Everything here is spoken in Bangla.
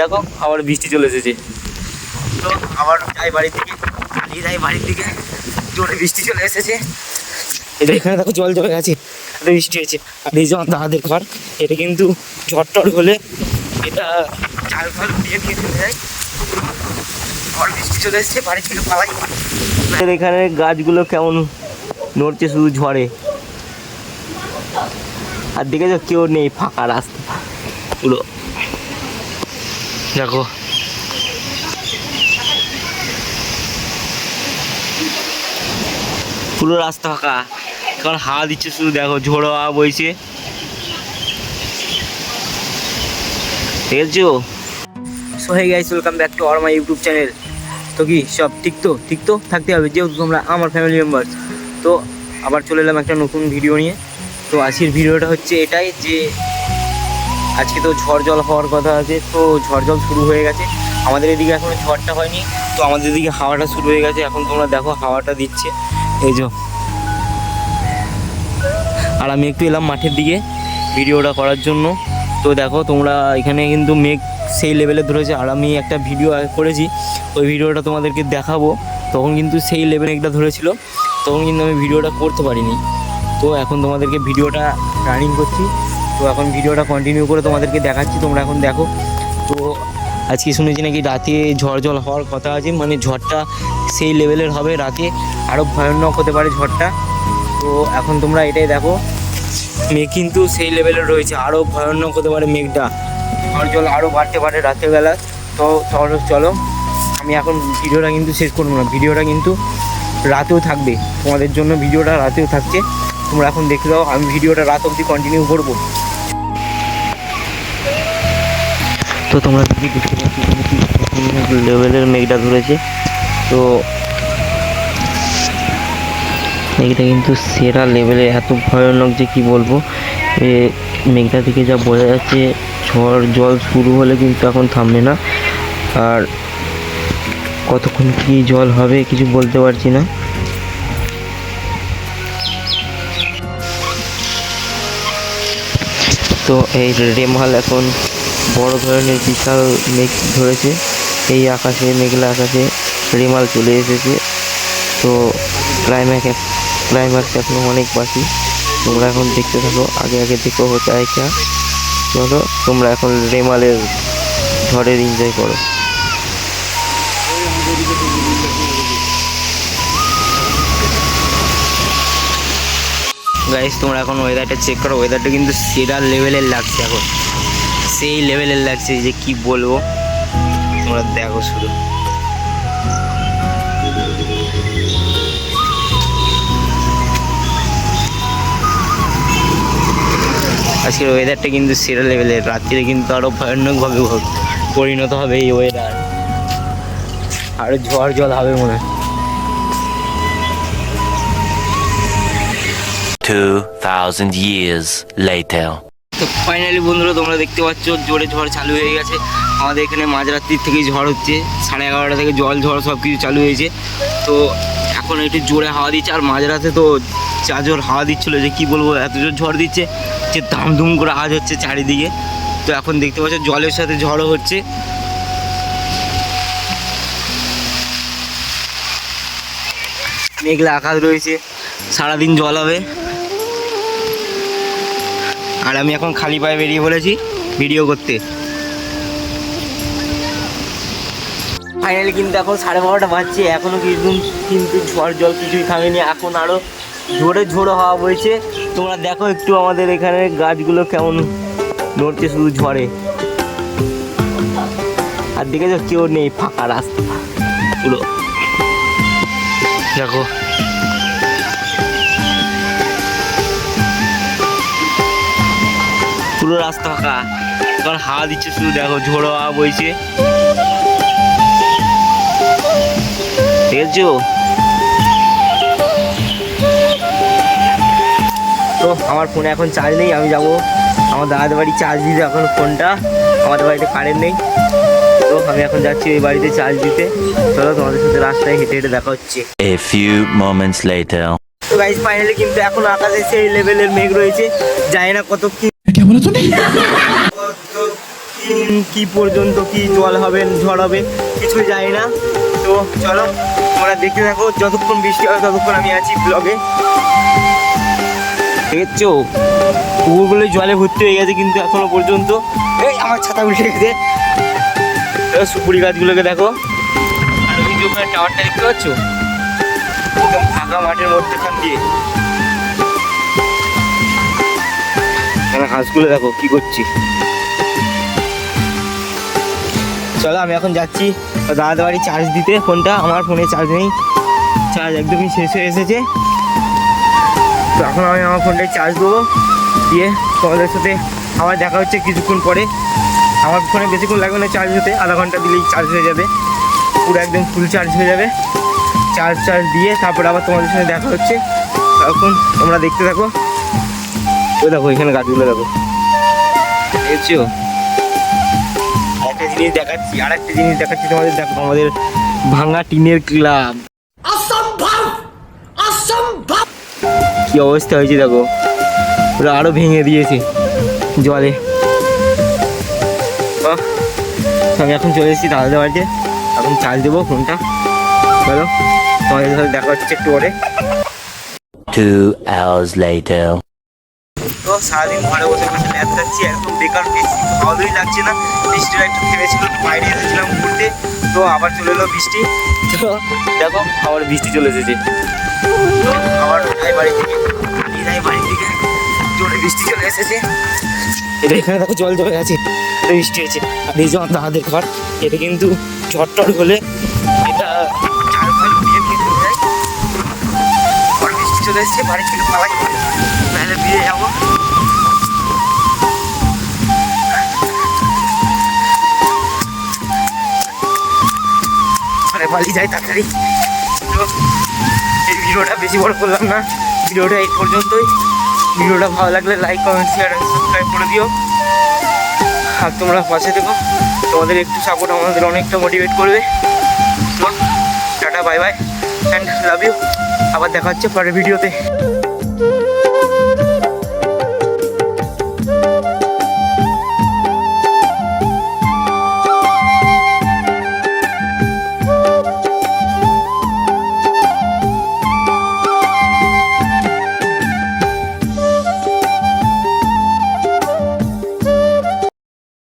দেখো, আবার বৃষ্টি চলে এসেছে। তো আবার যাই বাড়ির দিকে। চালিয়ে যাই বাড়ির দিকে। জোরে বৃষ্টি চলে এসেছে। এটা এখানে দেখো জল জমে গেছে। এত বৃষ্টি হয়েছে। আর এই যে দাদাদের ঘর, এটা কিন্তু ঝড় টড় হলে এটা চাল ফাল উড়িয়ে নিয়ে চলে যায় আবার বৃষ্টি চলে এসেছে, বাড়ি থেকে পালাই। এখানে গাছগুলো কেমন নড়ছে শুধু ঝড়ে। আর দেখে যাও কেউ নেই, ফাঁকা রাস্তা। পুরো দেখো পুরো রাস্তা ফাঁকা। কারণ হাওয়া দিচ্ছে শুধু, দেখো, ঝোড়ো হাওয়া বইছে। ঠিক আছে so hey guys welcome back to our my YouTube channel তো কি, সব ঠিক তো? ঠিক তো? থাকতে হবে, যেহেতু তোমরা আমার ফ্যামিলি মেম্বার তো আবার চলে এলাম একটা নতুন ভিডিও নিয়ে। তো আজকের ভিডিওটা হচ্ছে এটাই যে আজকে তো ঝড় জল হওয়ার কথা আছে, তো ঝড় জল শুরু হয়ে গেছে। আমাদের এদিকে এখনও ঝড়টা হয়নি, তো আমাদের এদিকে হাওয়াটা শুরু হয়ে গেছে। এখন তোমরা দেখো হাওয়াটা দিচ্ছে। এই যে। আর আমি একটু এলাম মাঠের দিকে ভিডিওটা করার জন্য। তো দেখো তোমরা এখানে কিন্তু মেঘ সেই লেভেলে ধরেছে। আর আমি একটা ভিডিও করেছি, ওই ভিডিওটা তোমাদেরকে দেখাবো। তখন কিন্তু সেই লেভেলে একটা ধরেছিল। তখন কিন্তু আমি ভিডিওটা করতে পারিনি। তো এখন তোমাদেরকে ভিডিওটা রানিং করছি। তো এখন ভিডিওটা কন্টিনিউ করে তোমাদেরকে দেখাচ্ছি, তোমরা এখন দেখো। তো আজকে শুনেছি নাকি রাতে ঝড় জল হওয়ার কথা আছে মানে ঝড়টা সেই লেভেলের হবে রাতে আরও ভয়ানক হতে পারে ঝড়টা। তো এখন তোমরা এটাই দেখো, মেঘ কিন্তু সেই লেভেলের রয়েছে আরও ভয়ানক হতে পারে মেঘটা। ঝড় জল আরও বাড়তে পারে রাতের বেলা তো চলো চলো, আমি এখন ভিডিওটা কিন্তু শেষ করব না, ভিডিওটা কিন্তু রাতেও থাকবে। তোমাদের জন্য ভিডিওটা রাতেও থাকছে, তোমরা এখন দেখে দাও, আমি ভিডিওটা রাত অবধি কন্টিনিউ করব। তো তোমরা দেখতে পাচ্ছ লেভেলের মেঘটা ধরেছে। তো মেঘটা কিন্তু সেরা লেভেলে এত ভয়ানক যে কি বলব? এ মেঘটা থেকে যা বোঝা যাচ্ছে ঝড়, জল শুরু হলে কিন্তু এখন থামবে না। আর কতক্ষণ কি জল হবে কিছু বলতে পারছি না। তো এই রেমাল এখন বড় ধরনের বিশাল মেঘ ধরেছে। এই আকাশে, মেঘলা আকাশে রেমাল চলে এসেছে। তো ক্লাইম্যাক্স ক্লাইম্যাক্স এখনও অনেক বাকি। তোমরা এখন দেখতে থাকো। আগে আগে দেখো হতে আইকা চলো তোমরা এখন রেমালের ঝড়ের এনজয় করো। গাইস তোমরা এখন ওয়েদারটা চেক করো। ওয়েদারটা কিন্তু সেরা লেভেলের লাগছে এখন। সেই লেভেলের লাগছে যে কি বলব? তোমরা দেখো শুধু। আজকের ওয়েদারটা কিন্তু সেরা লেভেলের রাত্রিরে কিন্তু আরও ভয়ানকভাবে পরিণত হবে এই ওয়েদার আরও ঝড় জল হবে মনে হয়। 2,000 years later. তো ফাইনালি বন্ধুরা, তোমরা দেখতে পাচ্ছ, জোরে ঝড় চালু হয়ে গেছে। আমাদের এখানে মাঝরাত্রির থেকেই ঝড় হচ্ছে, সাড়ে এগারোটা থেকে জল ঝড় সব কিছু চালু হয়েছে। তো এখন একটু জোরে হাওয়া দিচ্ছে, আর মাঝরাতে তো যা জোর হাওয়া দিচ্ছিল যে কি বলব, এত জোর ঝড় দিচ্ছে যে দামধুম করে আওয়াজ হচ্ছে চারিদিকে। তো এখন দেখতে পাচ্ছ, জলের সাথে ঝড়ও হচ্ছে। মেঘলা আকাশ রয়েছে, সারাদিন জল হবে। আর আমি এখন খালি পায়ে বেরিয়ে পড়েছি ভিডিও করতে। ফাইনালি কিন্তু এখন সাড়ে বারোটা বাজছে এখনও কিন্তু কিন্তু ঝড় জল কিছুই থামেনি এখন আরও জোরে ঝোড়ো হওয়া বইছে। তোমরা দেখো একটু আমাদের এখানে গাছগুলো কেমন নড়ছে শুধু ঝড়ে। আর দেখেছ কেউ নেই ফাঁকা রাস্তা। পুরো। দেখো পুরো রাস্তা ফাঁকা। কারণ হাওয়া দিচ্ছে শুধু দেখো ঝোড়ো হাওয়া বইছে। দেখেছ? তো আমার ফোনে এখন চার্জ নেই আমি যাব। আমার দাদাদের বাড়ি চার্জ দিতে এখন ফোনটা আমাদের বাড়িতে কারেন্ট নেই। তো আমি এখন যাচ্ছি ওই বাড়িতে চার্জ দিতে। চলো তোমাদের সাথে রাস্তায় হেঁটে হেঁটে দেখা হচ্ছে। A few moments later. তো গাইজ ফাইনালি কিন্তু এখন আকাশে সেই লেভেলের মেঘ রয়েছে। জানি না কত কি কে বলো তুমি কি পর্যন্ত কি জল হবে, ঝড় হবে কিছু জানি না। তো চলো, তোমরা দেখতে থাকো, যতক্ষণ বৃষ্টি হবে ততক্ষণ আমি আছি ব্লগে দেখছ? পুকুরগুলো জলে ভর্তি হয়ে গেছে কিন্তু এখনও পর্যন্ত। এই, আমার ছাতা উল্টে গেছে। সুপুরি গাছগুলোকে দেখো। আর ওই যে ওখানে টাওয়ারটা দেখতে পাচ্ছ? ফাঁকা মাঠের মধ্যেখান দিয়ে। হাঁসগুলো দেখো, কি করছি। চলো, আমি এখন যাচ্ছি। দাদা বাড়ি চার্জ দিতে ফোনটা আমার ফোনে চার্জ নেই। চার্জ একদমই শেষ হয়ে এসেছে। তো এখন আমি আমার ফোনটায় চার্জ দেবো। দিয়ে তোমাদের সাথে আবার দেখা হচ্ছে কিছুক্ষণ পরে। আমার ফোনে বেশিক্ষণ লাগবে না চার্জ হতে, আধা ঘণ্টা দিলেই চার্জ হয়ে যাবে। পুরো একদম ফুল চার্জ হয়ে যাবে। চার্জ চার্জ দিয়ে তারপরে আবার তোমাদের সাথে দেখা হচ্ছে। তখন তোমরা দেখতে থাকো। ওই দেখো এখানে গাছগুলো দেখো। দেখছ? একটা জিনিস দেখাচ্ছি আর একটা জিনিস দেখাচ্ছি তোমাদের। দেখো আমাদের ভাঙা টিনের ক্লাব। কি অবস্থা হয়েছে দেখো? ওরা আরও ভেঙে দিয়েছে জলে। বাহ, আমি এখন চলে এসেছি দাদাদের বাড়িতে। এখন চার্জ দেবো ফোনটা। চলো তোমাদের সাথে দেখা হচ্ছে একটু পরে। Two hours later. তো সারাদিন ঘরে বসে বসে ল্যাব যাচ্ছি একদম বেকার বেশি ভালোই লাগছে না বৃষ্টিটা একটু থেমেছিল বাইরে এসেছিলাম ঘুরতে, তো আবার চলে এলো বৃষ্টি। তো দেখো, আবার বৃষ্টি চলে এসেছে। আবার যাই বাড়ি থেকে যাই বাড়ি থেকে জোরে বৃষ্টি চলে এসেছে। এটা এখানে দেখো জল জমে গেছে, বৃষ্টি হয়েছে। আর এই যে আমার দাদাদের ঘর, এটা কিন্তু ঝড় হলে এটা চলে বৃষ্টি এসেছে বাড়ি থেকে পালাই। নাহলে বিয়ে যাব। মানে পালিয়ে যাই, তাড়াতাড়ি। এই ভিডিওটা বেশি বড় করলাম না। ভিডিওটা এই পর্যন্তই। ভিডিওটা ভালো লাগলে লাইক কমেন্ট শেয়ার সাবস্ক্রাইব করে দিও। আর তোমরা পাশে দেখো তোমাদের একটু সাপোর্ট আমাদের অনেকটা মোটিভেট করবে। Tata bye bye and love you আবার দেখা হচ্ছে পরের ভিডিওতে।